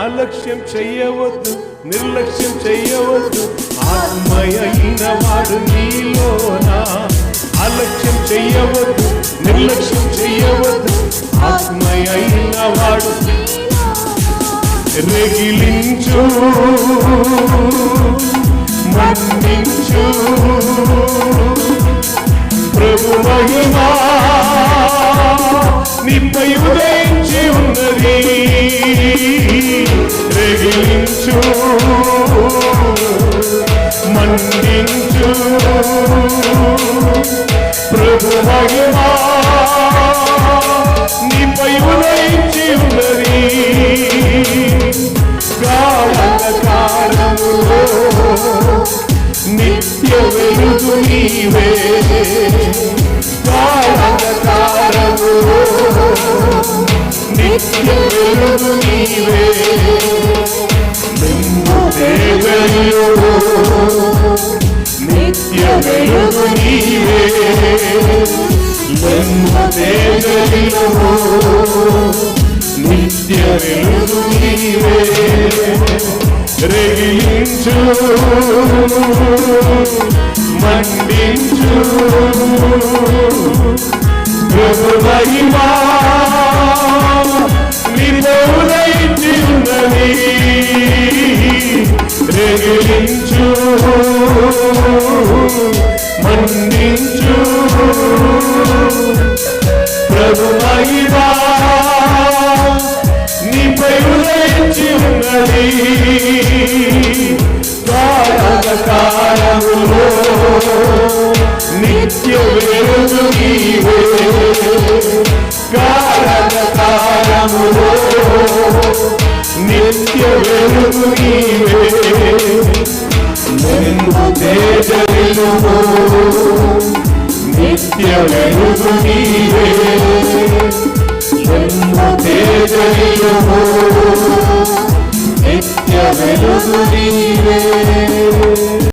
అలక్ష్యం చెయ్యవద్దు నిర్లక్ష్యం చెయ్యవద్దు. ఆత్మయైన వాడు నీలోనా. అలక్ష్యం చెయ్యవద్దు నిర్లక్ష్యం చెయ్యవద్దు. ఆత్మయైన వాడు రెగిలించు మన్నించు. ప్రభు మహిమా రెగిలించు మండించు. ప్రభు మహిమా నీపై ఉదయించి ఉన్నది. కాలకాలములో నిత్య వెలుగు నీవే. కాలకాలములో నిత్య దేవయో నిత్య వెలుగు నీవే. నిత్య వెలుగు నీవే. రెగిలించు మండించు. ప్రభు మహిమా రెగిలించు మండించు ప్రభు మహిమా నీపై ఉదయించి ఉన్నది. కాలములో నిత్య వెలుగు నీవే. కారణ కాలములో నిత్య వెలుగు నీవే. నిత్య వెలుగు నీవే